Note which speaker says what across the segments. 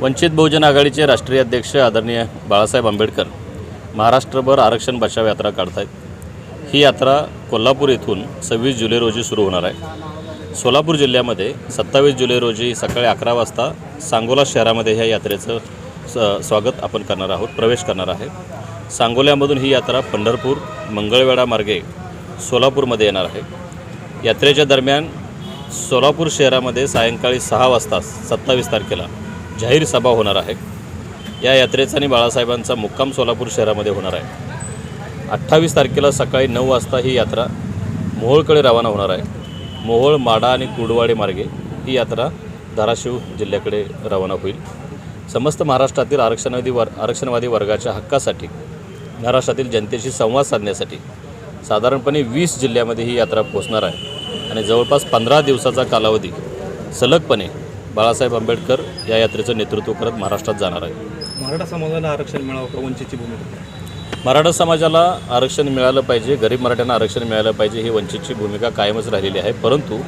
Speaker 1: वंचित बहुजन आघाडीचे राष्ट्रीय अध्यक्ष आदरणीय बाळासाहेब आंबेडकर महाराष्ट्रभर आरक्षण बचाव यात्रा काढत आहेत ही यात्रा कोल्हापूर येथून सव्वीस जुलै रोजी सुरू होणार आहे. सोलापूर जिल्ह्यामध्ये सत्तावीस जुलै रोजी सकाळी अकरा वाजता सांगोला शहरामध्ये ह्या यात्रेचं स स्वागत आपण करणार आहोत प्रवेश करणार आहे. सांगोल्यामधून ही यात्रा पंढरपूर मंगळवेढा मार्गे सोलापूरमध्ये येणार आहे. यात्रेच्या दरम्यान सोलापूर शहरामध्ये सायंकाळी सहा वाजता सत्तावीस तारखेला जाहीर सभा होणार आहे. या यात्रेचा आणि बाळासाहेबांचा मुक्काम सोलापूर शहरामध्ये होणार आहे. अठ्ठावीस तारखेला सकाळी नऊ वाजता ही यात्रा मोहोळकडे रवाना होणार आहे. मोहोळ माडा आणि कुडवाडे मार्गे ही यात्रा धाराशिव जिल्ह्याकडे रवाना होईल. समस्त महाराष्ट्रातील आरक्षणवादी वर आरक्षणवादी वर्गाच्या हक्कासाठी महाराष्ट्रातील जनतेशी संवाद साधण्यासाठी साधारणपणे वीस जिल्ह्यामध्ये ही यात्रा पोहोचणार आहे. आणि जवळपास पंधरा दिवसाचा कालावधी सलगपणे बाळासाहेब आंबेडकर या यात्रेचं नेतृत्व करत महाराष्ट्रात जाणार आहे.
Speaker 2: मराठा समाजाला आरक्षण मिळावं का? वंचितची भूमिका
Speaker 1: मराठा समाजाला आरक्षण मिळालं पाहिजे गरीब मराठ्यांना आरक्षण मिळालं पाहिजे ही वंचितची भूमिका कायमच राहिलेली आहे. परंतु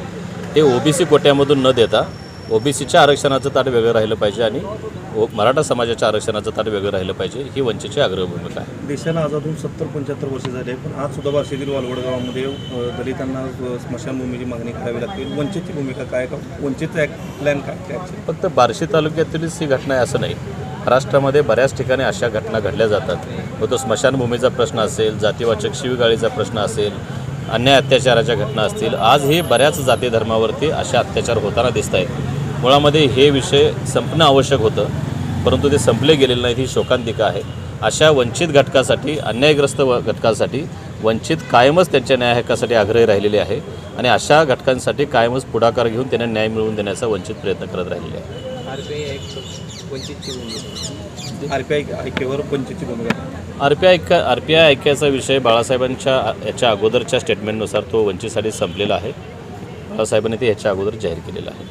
Speaker 1: ते ओबीसी कोट्यामधून न देता ओबीसीच्या आरक्षणाचं ताट वेगळं राहिलं पाहिजे आणि मराठा समाजाच्या आरक्षणाचं ताट वेगळं राहिलं पाहिजे ही वंचितची आग्रह भूमिका आहे.
Speaker 2: देशाला होऊन सत्तर पंच्याहत्तर वर्ष झाले पण आज सुद्धा बार्शीतील वालवड गावामध्ये अ, दलितांना स्मशानभूमीची मागणी करावी लागते. वंचितची भूमिका काय का वंचितचा प्लॅन काय?
Speaker 1: फक्त बार्शी तालुक्यातीलच ही घटना आहे असं नाही. महाराष्ट्रामध्ये बऱ्याच ठिकाणी अशा घटना घडल्या जातात. मग तो स्मशानभूमीचा प्रश्न असेल जातीवाचक शिवगाळीचा प्रश्न असेल अन्याय अत्याचाराच्या घटना असतील आज हे बऱ्याच जाती धर्मावरती अशा अत्याचार होताना दिसत आहेत मुळामध्ये हे विषय संपणं आवश्यक होतं परंतु ते संपले गेलेले नाहीत ही शोकांतिका आहे. अशा वंचित घटकासाठी अन्यायग्रस्त व घटकासाठी वंचित कायमच त्यांच्या न्याय हक्कासाठी आग्रही राहिलेले आहे आणि अशा घटकांसाठी कायमच पुढाकार घेऊन त्यांना न्याय मिळवून देण्याचा वंचित प्रयत्न करत राहिलेले आहे.
Speaker 2: आरपीआय ऐक्यावर वंचितची भूमिका.
Speaker 1: आर पी आय ऐका आर पी आय ऐक्याचा विषय बाळासाहेबांच्या याच्या अगोदरच्या स्टेटमेंटनुसार तो वंचितसाठी संपलेला आहे. बाळासाहेबांनी ते याच्या अगोदर जाहीर केलेला आहे.